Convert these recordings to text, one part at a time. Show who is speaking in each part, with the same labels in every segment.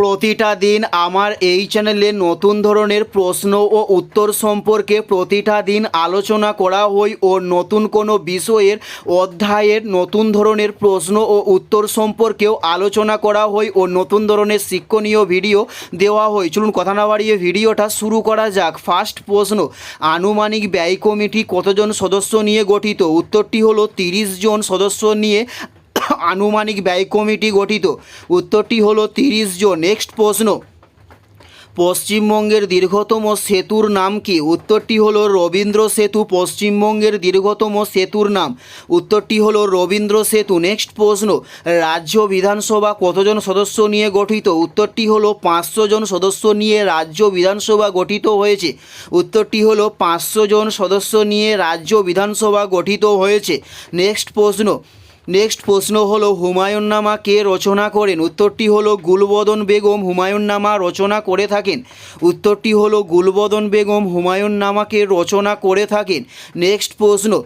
Speaker 1: প্রতিটা দিন আমার এই চ্যানেলে নতুন ধরনের প্রশ্ন ও উত্তর সম্পর্কে প্রতিটা দিন আলোচনা করা হয় ও নতুন কোনো বিষয়ের অধ্যায়ের নতুন ধরনের প্রশ্ন ও উত্তর সম্পর্কেও আলোচনা করা হয় ও নতুন ধরনের শিক্ষণীয় ভিডিও দেওয়া হয়। চলুন কথা না বাড়িয়ে ভিডিওটা শুরু করা যাক। ফার্স্ট প্রশ্ন, আনুমানিক ব্যয় কমিটি কতজন সদস্য নিয়ে গঠিত? উত্তরটি হলো তিরিশ জন সদস্য নিয়ে আনুমানিক ব্যয় কমিটি গঠিত। উত্তরটি হলো তিরিশ জন। নেক্সট প্রশ্ন। পশ্চিমবঙ্গের দীর্ঘতম সেতুর নাম কি? উত্তরটি হলো রবীন্দ্র সেতু। পশ্চিমবঙ্গের দীর্ঘতম সেতুর নাম। উত্তরটি হলো রবীন্দ্র সেতু। নেক্সট প্রশ্ন। রাজ্য বিধানসভা কতজন সদস্য নিয়ে গঠিত? উত্তরটি হলো পাঁচশো জন সদস্য নিয়ে রাজ্য বিধানসভা গঠিত হয়েছে। উত্তরটি হলো পাঁচশো জন সদস্য নিয়ে রাজ্য বিধানসভা গঠিত হয়েছে। নেক্সট প্রশ্ন। নেক্সট প্রশ্ন হলো হুমায়ুন নামা কে রচনা করেন? উত্তরটি হলো, গুলবদন বেগম হুমায়ুন নামা রচনা করে থাকেন। উত্তরটি হলো, গুলবদন বেগম হুমায়ুন নামাকে রচনা করে থাকেন। নেক্সট প্রশ্ন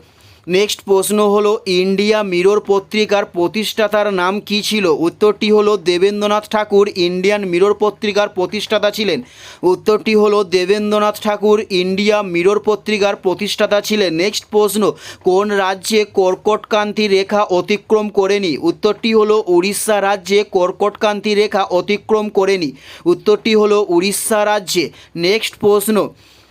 Speaker 1: নেক্সট প্রশ্ন হলো, ইন্ডিয়া মিরর পত্রিকার প্রতিষ্ঠাতার নাম কি ছিল? উত্তরটি হলো, দেবেন্দ্রনাথ ঠাকুর ইন্ডিয়ান মিরর পত্রিকার প্রতিষ্ঠাতা ছিলেন। উত্তরটি হলো, দেবেন্দ্রনাথ ঠাকুর ইন্ডিয়া মিরর পত্রিকার প্রতিষ্ঠাতা ছিলেন। নেক্সট প্রশ্ন, কোন রাজ্যে কর্কটকান্তি রেখা অতিক্রম করেনি? উত্তরটি হলো, উড়িষ্যা রাজ্যে কর্কটকান্তি রেখা অতিক্রম করেনি। উত্তরটি হলো, উড়িষ্যা রাজ্যে। নেক্সট প্রশ্ন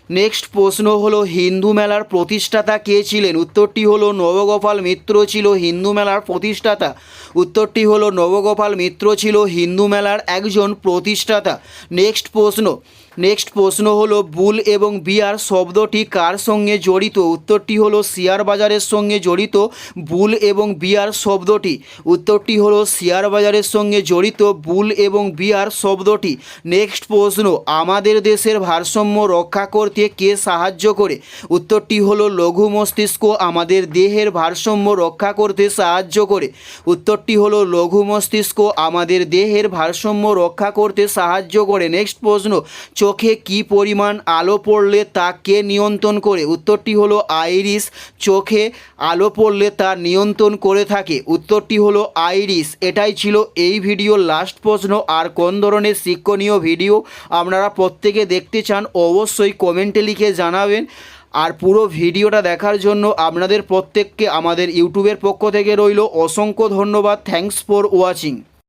Speaker 1: নেক্সট প্রশ্ন হলো, হিন্দু মেলার প্রতিষ্ঠাতা কে ছিলেন? উত্তরটি হলো, নবগোপাল মিত্র ছিল হিন্দু মেলার প্রতিষ্ঠাতা। উত্তরটি হলো, নবগোপাল মিত্র ছিল হিন্দু মেলার একজন প্রতিষ্ঠাতা। নেক্সট প্রশ্ন নেক্সট প্রশ্ন হলো, বুল এবং বিয়ার শব্দটি কার সঙ্গে জড়িত? উত্তরটি হলো শেয়ার বাজারের সঙ্গে জড়িত বুল এবং বিয়ার শব্দটি। উত্তরটি হলো শেয়ার বাজারের সঙ্গে জড়িত বুল এবং বিয়ার শব্দটি। নেক্সট প্রশ্ন, আমাদের দেশের ভারসাম্য রক্ষা করতে কে সাহায্য করে? উত্তরটি হলো, লঘু মস্তিষ্ক আমাদের দেহের ভারসাম্য রক্ষা করতে সাহায্য করে। উত্তরটি হলো, লঘু মস্তিষ্ক আমাদের দেহের ভারসাম্য রক্ষা করতে সাহায্য করে। নেক্সট প্রশ্ন চোখে কি পরিমাণ আলো পড়লে তা কে নিয়ন্ত্রণ করে? উত্তরটি হলো আইরিস চোখে আলো পড়লে তা নিয়ন্ত্রণ করে থাকে। উত্তরটি হলো আইরিস এটাই ছিল এই ভিডিও লাস্ট প্রশ্ন। আর কোন ধরনের শিক্ষণীয় ভিডিও আপনারা প্রত্যেকে দেখতে চান, অবশ্যই কমেন্টে লিখে জানাবেন। আর পুরো ভিডিওটা দেখার জন্য আপনাদের প্রত্যেককে আমাদের ইউটিউবের পক্ষ থেকে রইল অসংখ্য ধন্যবাদ। Thanks for watching